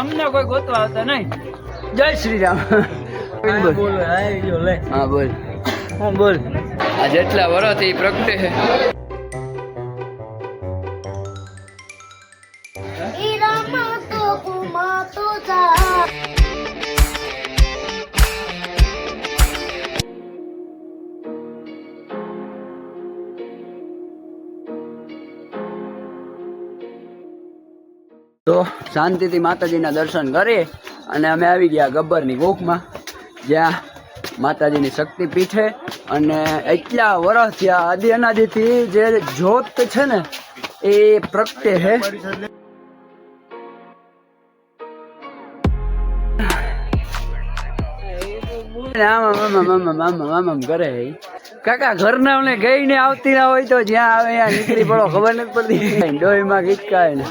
અમને કોઈ ગોતવા આવતા નહીં. જય શ્રી રામ. બોલ. હા બોલ. હા બોલ. આ જેટલા વરથી પ્રગટે તો શાંતિથી માતાજીના દર્શન કરી અને અમે આવી ગયા ગબ્બરની ગોખમાં જ્યાં માતાજીની શક્તિપીઠે અને એટલા વર્ષ થયા આદિ અનાદિથી જે જોત છે ને, એ પ્રગટે છે ગઈ ને આવતી ના હોય તો જ્યાં આવે નીકળી પડો, ખબર નથી પડતી. ડોહીમાં ગીચકાય ને.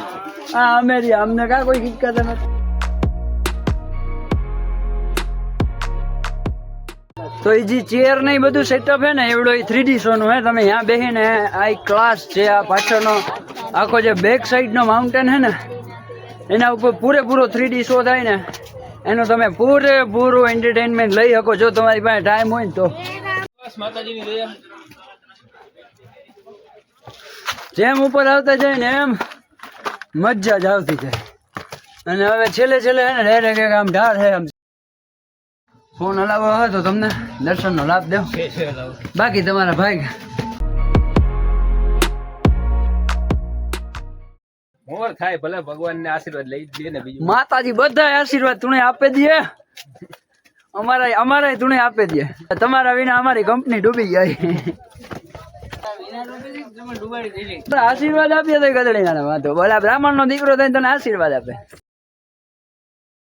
હા અમે અમને કા કોઈ ખીચકાતા નથી તો એ જે ચેર ને બધું સેટઅપ હે ને, એવડો એ થ્રી ડી શો નું હે. તમે ત્યાં બેસીને આ ક્લાસ છે, આ પાછળનો આખો જે બેક સાઈડનો માઉન્ટેન હે ને, એના ઉપર પૂરેપૂરો થ્રી ડી શો થાય ને, એનો તમે પૂરેપૂરું એન્ટરટેનમેન્ટ લઈ શકો જો તમારી પાસે ટાઈમ હોય ને તો. જેમ ઉપર આવતા જાય ને એમ મજા જ આવતી જાય. અને હવે છેલ્લે છેલ્લે હે ને ડાયરેક્ટ એક આમ ઢાળ છે આમ. ફોન હલાવો હોય તો તમને દર્શનનો લાભ લાવ બાકી તમારા ભાઈ મોર થાય ભલે ભગવાન ને આશીર્વાદ લઈ દે ને બીજું. માતાજી બધા આશીર્વાદ તુણે આપે દે. અમારા અમારા તુણે આપે દે. તમારા વિના અમારી કંપની ડૂબી જાય. આશીર્વાદ આપીએ તો ગદડી ના વાંધો. બોલા બ્રાહ્મણ નો દીકરો થાય તને આશીર્વાદ આપે.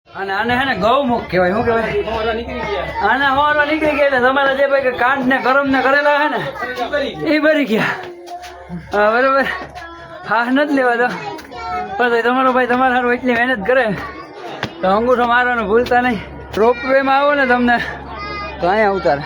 અને આને હે ગૌમુખ કહેવાય, શું કહેવાય? આને હોરો નીકળી ગયા તમારા જે ભાઈ કાંઠ ને ગરમ ને કરેલા હે ને, એ ભરી ગયા. હા, બરોબર. હા, નથી લેવા તો પણ તમારો ભાઈ તમારા સારું એટલી મહેનત કરે. તો અંગૂઠો મારવાનું ભૂલતા નહીં. રોપવે વેમાં આવો ને તમને. તો અહીંયા ઉતારે.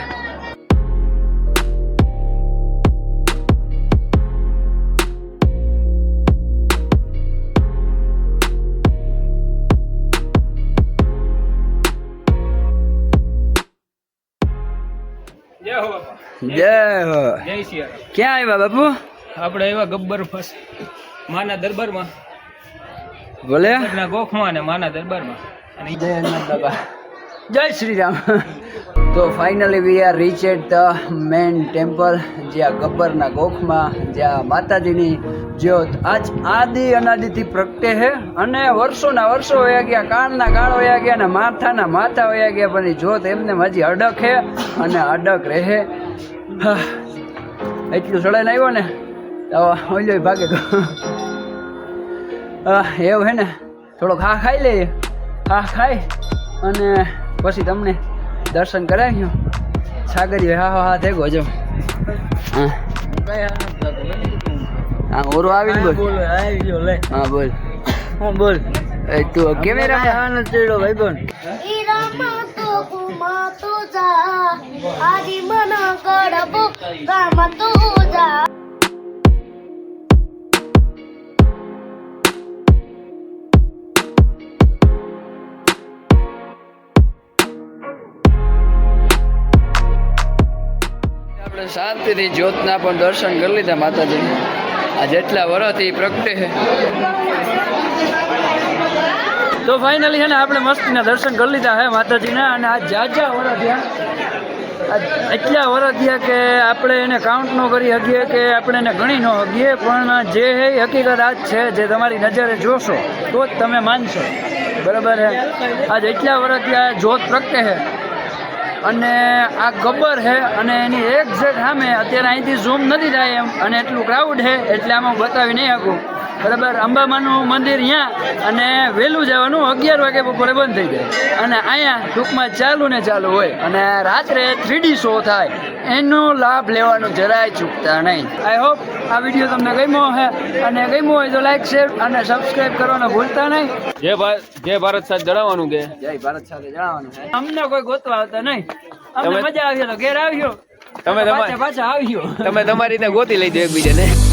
જય હો. જય સિયા ક્યાં આવ્યા બાપુ? આપણે એવા ગબ્બર ફસ માના દરબારમાં. બોલે? ના ગોખમાં ને માના દરબારમાં. અને જય બાબા જય શ્રી રામ તો finally we are reach at the main temple જ્યાં ગબ્બરના ગોખમાં જ્યાં માતાજીની જ્યોત. આજ આદિ અનાદિથી પ્રગટે છે અને વર્ષોના વર્ષો વયા ગયા કાળના કાળ વયા ગયા અને માથાના માથા વયા ગયા પણ જ્યોત એમને હજી અડક છે અને અડક રહે. હા, એટલું સડાઈને આવ્યો ને તો ઓલ્યો ભાગે તો. હા એવું હે ને થોડોક હા ખાઈ લઈએ. હા ખાઈ અને પછી તમને દર્શન કરાવ્યો સાગરી હા હા હા થઈ ગયો હા. હા ઓરો આવીને બોલ. હા બોલ હા બોલ. એ તું કેમેરા હા ચડ્યો ભાઈ બોલ Kadabu Ramato sa આપણે શાંતિથી જ્યોતના પણ દર્શન કરી લીધા માતાજી. આ જેટલા વર્ષથી પ્રગટે તો ફાઇનલી છે ને આપણે મસ્તીના દર્શન કરી લીધા હે માતાજીના અને આ જાજા વર થયા આ એટલા વર થયા કે આપણે એને કાઉન્ટ ન કરી શકીએ કે આપણે એને ગણી ન શકીએ, પણ જે હે હકીકત આજ છે જે તમારી નજરે જોશો, તો જ તમે માનશો. બરાબર હે? આજ એટલા આ જોત પ્રગટે છે અને આ ગબ્બર છે અને એની એક સામે અત્યારે અહીંથી ઝૂમ નથી થાય એમ, અને એટલું ક્રાઉડ છે એટલે આમાં બતાવી નહીં શકું. બરાબર અંબામાનું મંદિર અહીંયા અને વહેલું જવાનું અગિયાર વાગે બપોરે બંધ થઈ જાય. અને અહીંયા ટૂંકમાં ચાલુ ને ચાલુ હોય. અને રાત્રે થ્રીડી શો થાય. એનો લાભ લેવાનો જરાય ચૂકતા નહીં. આઈ હોપ આ વીડિયો તમને ગમ્યો હે. અને ગમ્યો હોય તો લાઈક શેર અને સબસ્ક્રાઇબ કરવાનું ભૂલતા નહીં. જય ભારત જય ભારત સાથે જણાવવાનું કે? જય ભારત સાથે જણાવવાનું અમને કોઈ ગોતવા આવતા નહીં. અમને મજા આવી તો ઘેર આવ્યો. તમે તમારી પાછા પાછા આવ્યો. તમે તમારી રીતે ગોતી લઈ દો એકબીજાને.